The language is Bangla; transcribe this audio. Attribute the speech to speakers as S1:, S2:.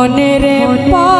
S1: মনের পা